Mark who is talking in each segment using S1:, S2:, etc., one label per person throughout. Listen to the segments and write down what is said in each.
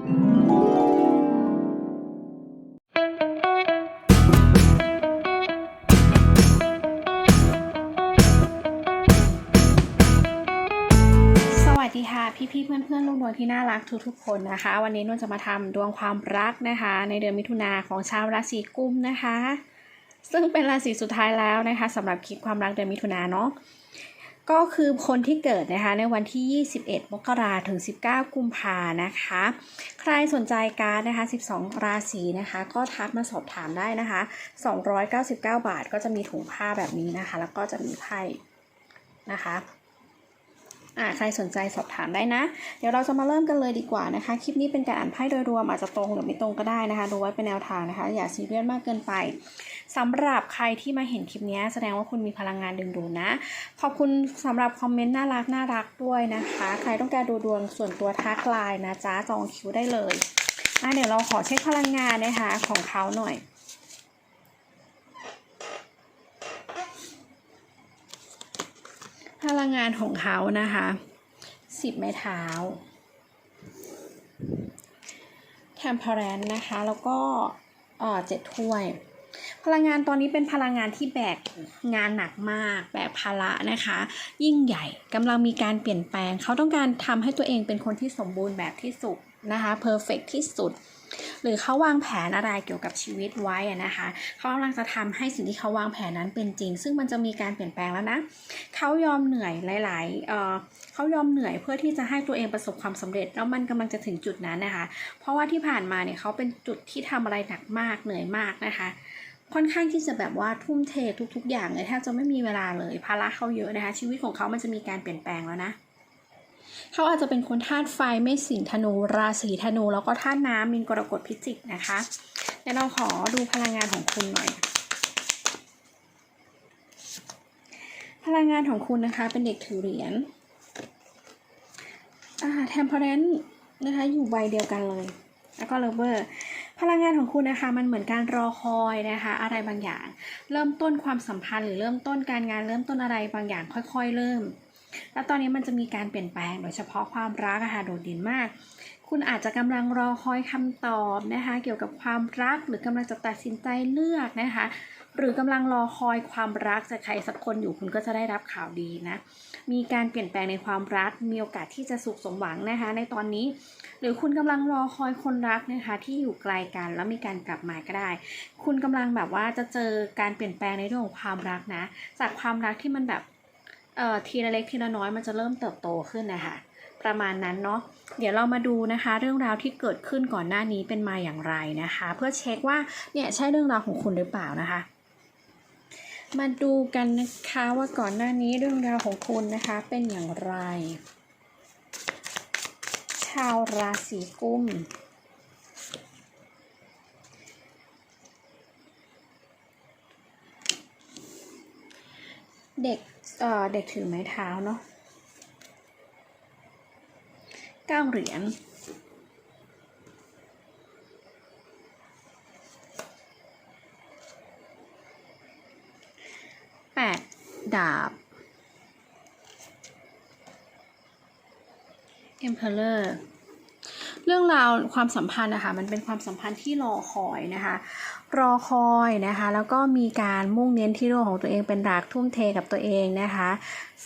S1: สวัสดีค่ะพี่ๆเพื่อนๆลูกดวงที่น่ารักทุกๆคนนะคะ วันนี้นุ่นจะมาทำดวงความรักนะคะ ในเดือนมิถุนาของชาวราศีกุมนะคะ ซึ่งเป็นราศีสุดท้ายแล้วนะคะสำหรับคลิปความรักเดือนมิถุนาเนาะ ก็คือคนที่เกิดนะคะในวันที่ 21 มกราถึง 19 กุมภานะคะ ใครสนใจการนะคะ 12 ราศีนะคะ ก็ทักมาสอบถามได้นะคะ 299 บาทก็จะมีถุงผ้าแบบนี้นะคะ แล้วก็จะมีไพ่นะคะ อ่าใครสนใจสอบถามได้นะ เดี๋ยวเราจะมาเริ่มกันเลยดีกว่านะคะ คลิปนี้เป็นการอ่านไพ่โดยรวมอาจจะตรงหรือไม่ตรงก็ได้นะคะ ดูไว้เป็นแนวทางนะคะ อย่าซีเรียสมากเกินไปสำหรับใครที่มาเห็นคลิปนี้แสดงว่าคุณมีพลังงานดึงดูดนะ ขอบคุณสำหรับคอมเมนต์น่ารักน่ารักด้วยนะคะ ใครต้องการดูดวงส่วนตัวทักไลน์นะจ๊ะจองคิวได้เลยอะเดี๋ยวเราขอเช็คพลังงานนะคะของเขาหน่อย ลังงานของเขานะคะสิบไม้เท้า t e m p e r a n c e นะคะแล้วก็อ่อเจ็ดถ้วย พลังงานตอนนี้เป็นพลังงานที่แบกงานหนักมากแบกภาระนะคะ ยิ่งใหญ่กำลังมีการเปลี่ยนแปลง เขาต้องการทำให้ตัวเองเป็นคนที่สมบูรณ์แบบที่สุดนะคะเพอร์เฟกที่สุด หรือเขาวางแผนอะไรเกี่ยวกับชีวิตไว้อะนะคะเขากำลังจะทำให้สิ่งที่เขาวางแผนนั้นเป็นจริง ซึ่งมันจะมีการเปลี่ยนแปลงแล้วนะเขายอมเหนื่อยหลายๆเเขายอมเหนื่อยเพื่อที่จะให้ตัวเองประสบความสำเร็จ แล้วมันกำลังจะถึงจุดนั้นนะคะ เพราะว่าที่ผ่านมาเนี่ยเขาเป็นจุดที่ทำอะไรหนักมากเหนื่อยมากนะคะค่อนข้างที่จะแบบว่าทุ่มเททุก ๆ อย่างเลยแทบจะไม่มีเวลาเลยภาระเขาเยอะนะคะ ชีวิตของเขามันจะมีการเปลี่ยนแปลงแล้วนะ เขาอาจจะเป็นคนธาตุไฟไม่สิงธนูราศีธนู แล้วก็ธาตุน้ำมินกรกฎพิจิกนะคะเดี๋ยวเราขอดูพลังงานของคุณหน่อย พลังงานของคุณนะคะ เป็นเด็กถือเหรียญอ่าเทมเพอร์เรนต์นะคะอยู่ใบเดียวกันเลย แล้วก็เลเวอร์พลังงานของคุณนะคะมันเหมือนการรอคอยนะคะ อะไรบางอย่าง เริ่มต้นความสัมพันธ์หรือเริ่มต้นการงานเริ่มต้นอะไรบางอย่างค่อย ๆ เริ่ม แล้วตอนนี้มันจะมีการเปลี่ยนแปลงโดยเฉพาะความรักอะค่ะโดดเด่นมาก คุณอาจจะกำลังรอคอยคำตอบนะคะ เกี่ยวกับความรักหรือกำลังจะตัดสินใจเลือกนะคะ หรือกำลังรอคอยความรักจากใครสักคนอยู่คุณก็จะได้รับข่าวดีนะ มีการเปลี่ยนแปลงในความรัก มีโอกาสที่จะสุขสมหวังนะคะ ในตอนนี้ หรือคุณกำลังรอคอยคนรักนะคะ ที่อยู่ไกลกันแล้วมีการกลับมาก็ได้ คุณกำลังแบบว่าจะเจอการเปลี่ยนแปลงในเรื่องของความรักนะ จากความรักที่มันแบบ เอ่อทีละเล็กทีละน้อยมันจะเริ่มเติบโตขึ้นนะคะประมาณนั้นเนาะเดี๋ยวเรามาดูนะคะ เรื่องราวที่เกิดขึ้นก่อนหน้านี้เป็นมาอย่างไรนะคะ เพื่อเช็คว่าเนี่ยใช่เรื่องราวของคุณหรือเปล่านะคะ มาดูกันนะคะว่าก่อนหน้านี้เรื่องราวของคุณนะคะเป็นอย่างไร ชาวราศีกุมเด็ก เด็กถือไม้เท้าเนาะเก้าเหรียญแปดดาบ Emperor เรื่องราวความสัมพันธ์นะคะมันเป็นความสัมพันธ์ที่รอคอยนะคะ รอคอยนะคะ แล้วก็มีการมุ่งเน้นที่เรื่องของตัวเองเป็นรักทุ่มเทกับตัวเองนะคะ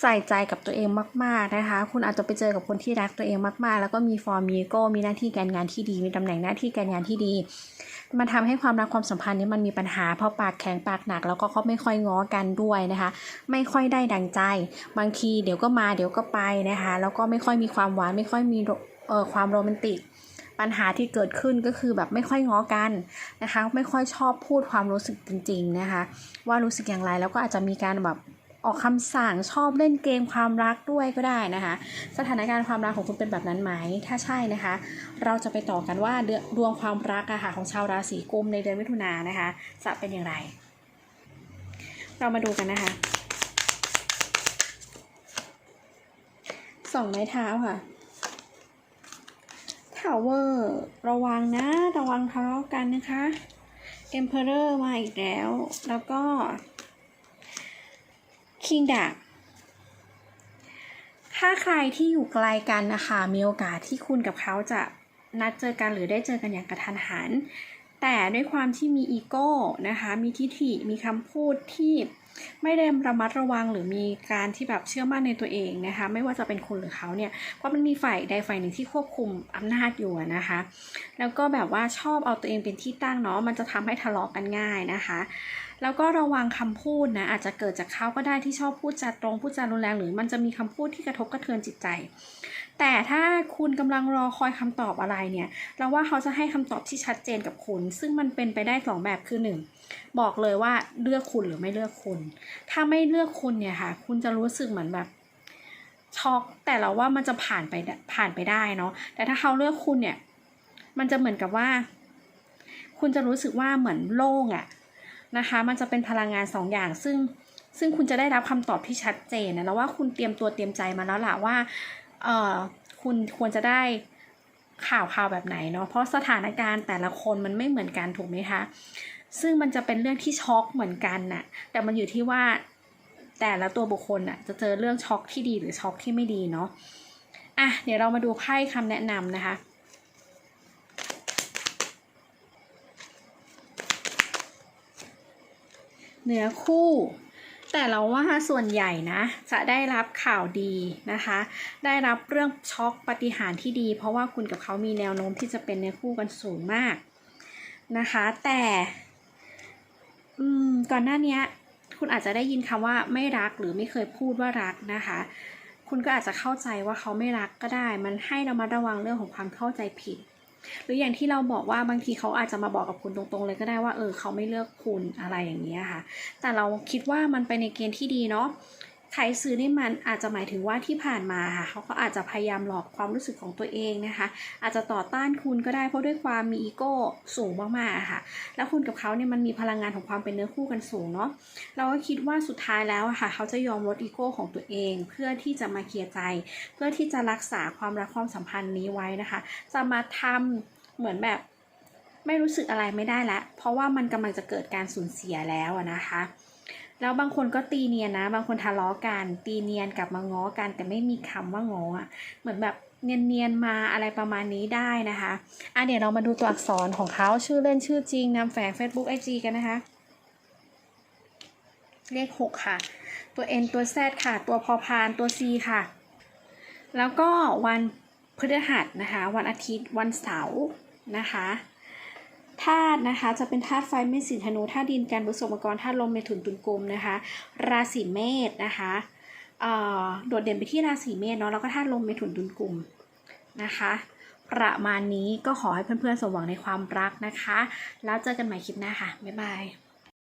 S1: ใส่ใจกับตัวเองมาก ๆนะคะ คุณอาจจะไปเจอกับคนที่รักตัวเองมากๆ แล้วก็มีฟอร์มมีโก้มีหน้าที่การงานที่ดีมีตำแหน่งหน้าที่การงานที่ดี มันทำให้ความรักความสัมพันธ์นี้มันมีปัญหาเพราะปากแข็งปากหนัก แล้วก็เขาไม่ค่อยง้อกันด้วยนะคะ ไม่ค่อยได้ดังใจ บางทีเดี๋ยวก็มาเดี๋ยวก็ไปนะคะ แล้วก็ไม่ค่อยมีความหวานไม่ค่อยมี เออความโรแมนติก ปัญหาที่เกิดขึ้นก็คือแบบไม่ค่อยง้อกันนะคะ ไม่ค่อยชอบพูดความรู้สึกจริง ๆนะคะ ว่ารู้สึกอย่างไรแล้วก็อาจจะมีการแบบออกคำสั่งชอบเล่นเกมความรักด้วยก็ได้นะคะ สถานการณ์ความรักของคุณเป็นแบบนั้นไหม ถ้าใช่นะคะ เราจะไปต่อกันว่าเดือนดวงความรักอะค่ะของชาวราศีกุมในเดือนมิถุนายนนะคะ จะเป็นอย่างไร เรามาดูกันนะคะสองไม้เท้าค่ะ ทาวเวอร์ ระวังนะ ระวังทะเลาะกันนะคะเ Emperor มาอีกแล้ว แล้วก็ King ดาบถ้าใครที่อยู่ไกลกันนะคะ มีโอกาสที่คุณกับเขาจะนัดเจอกันหรือได้เจอกันอย่างกระทันหัน แต่ด้วยความที่มีอีโก้นะคะ มีทิฐิ มีคำพูดที่ ไม่ได้ระมัดระวังหรือมีการที่แบบเชื่อมั่นในตัวเองนะคะ ไม่ว่าจะเป็นคุณหรือเขาเนี่ยเพราะมันมีฝ่ายใดฝ่ายหนึ่งที่ควบคุมอำนาจอยู่นะคะ แล้วก็แบบว่าชอบเอาตัวเองเป็นที่ตั้งเนาะมันจะทำให้ทะเลาะกันง่ายนะคะ แล้วก็ระวังคำพูดนะอาจจะเกิดจากเขาก็ได้ที่ชอบพูดจาตรงพูดจารุนแรงหรือมันจะมีคำพูดที่กระทบกระเทือนจิตใจ แต่ถ้าคุณกำลังรอคอยคำตอบอะไรเนี่ย เราว่าเขาจะให้คำตอบที่ชัดเจนกับคุณ ซึ่งมันเป็นไปได้สองแบบคือหนึ่งบอกเลยว่าเลือกคุณหรือไม่เลือกคุณ ถ้าไม่เลือกคุณเนี่ยค่ะ คุณจะรู้สึกเหมือนแบบช็อกแต่เราว่ามันจะผ่านไปผ่านไปได้เนาะแต่ถ้าเขาเลือกคุณเนี่ย มันจะเหมือนกับว่า คุณจะรู้สึกว่าเหมือนโล่งอะนะคะ มันจะเป็นพลังงานสองอย่างซึ่งซึ่งคุณจะได้รับคำตอบที่ชัดเจนนะแล้วว่าคุณเตรียมตัวเตรียมใจมาแล้วล่ะว่า เอ่อคุณควรจะได้ข่าวข่าวแบบไหนเนาะเพราะสถานการณ์แต่ละคนมันไม่เหมือนกันถูกไหมคะ ซึ่งมันจะเป็นเรื่องที่ช็อกเหมือนกันน่ะ แต่มันอยู่ที่ว่าแต่ละตัวบุคคลน่ะจะเจอเรื่องช็อกที่ดีหรือช็อกที่ไม่ดีเนาะอะเดี๋ยวเรามาดูไพ่คำแนะนำนะคะเหนือคู่ แต่เราว่าส่วนใหญ่นะ จะได้รับข่าวดีนะคะ ได้รับเรื่องช็อกปฏิหารที่ดี เพราะว่าคุณกับเขามีแนวโน้มที่จะเป็นเนื้อคู่กันสูงมากนะคะ แต่อืมก่อนหน้านี้คุณอาจจะได้ยินคำว่าไม่รักหรือไม่เคยพูดว่ารักนะคะ คุณก็อาจจะเข้าใจว่าเขาไม่รักก็ได้ มันให้เรามาระวังเรื่องของความเข้าใจผิด หรืออย่างที่เราบอกว่าบางทีเขาอาจจะมาบอกกับคุณตรงๆ เลยก็ได้ว่าเออเขาไม่เลือกคุณอะไรอย่างเงี้ยค่ะ แต่เราคิดว่ามันไปในเกณฑ์ที่ดีเนาะ ใครซื้อนี่มันอาจจะหมายถึงว่าที่ผ่านมาค่ะเขาก็อาจจะพยายามหลอกความรู้สึกของตัวเองนะคะ อาจจะต่อต้านคุณก็ได้เพราะด้วยความมีอีโก้สูงมากๆค่ะ แล้วคุณกับเขาเนี่ยมันมีพลังงานของความเป็นเนื้อคู่กันสูงเนาะเราก็คิดว่าสุดท้ายแล้วค่ะ เขาจะยอมลดอีโก้ของตัวเอง เพื่อที่จะมาเคลียร์ใจ เพื่อที่จะรักษาความรักความสัมพันธ์นี้ไว้นะคะ จะมาทำเหมือนแบบไม่รู้สึกอะไรไม่ได้ล้วเพราะว่ามันกำลังจะเกิดการสูญเสียแล้วนะคะ แล้วบางคนก็ตีเนียนนะ บางคนทะเลาะกัน ตีเนียนกลับมาง้อกัน แต่ไม่มีคำว่าง้ออะเหมือนแบบเนียนๆมาอะไรประมาณนี้ได้นะคะอะเดี๋ยวเรามาดูตัวอักษรของเขาชื่อเล่นชื่อจริงนามแฝง Facebook IG กันนะคะ เลขหกค่ะ ตัว N ตัว Z ค่ะ ตัวพอพานตัว C ค่ะ แล้วก็วันพฤหัสนะคะ วันอาทิตย์วันเสาร์นะคะ ธาตุนะคะ จะเป็นธาตุไฟเมษสินธนูธาตุดินการบุษมกรธาตุลมเมถุนตุลกลมนะคะ ราศีเมษนะคะโดดเด่นไปที่ราศีเมษเนาะแล้วก็ธาตุลมเมถุนตุลกลมนะคะประมาณนี้ก็ขอให้เพื่อนๆสมหวังในความรักนะคะ แล้วเจอกันใหม่คลิปหน้าค่ะ บ๊ายบาย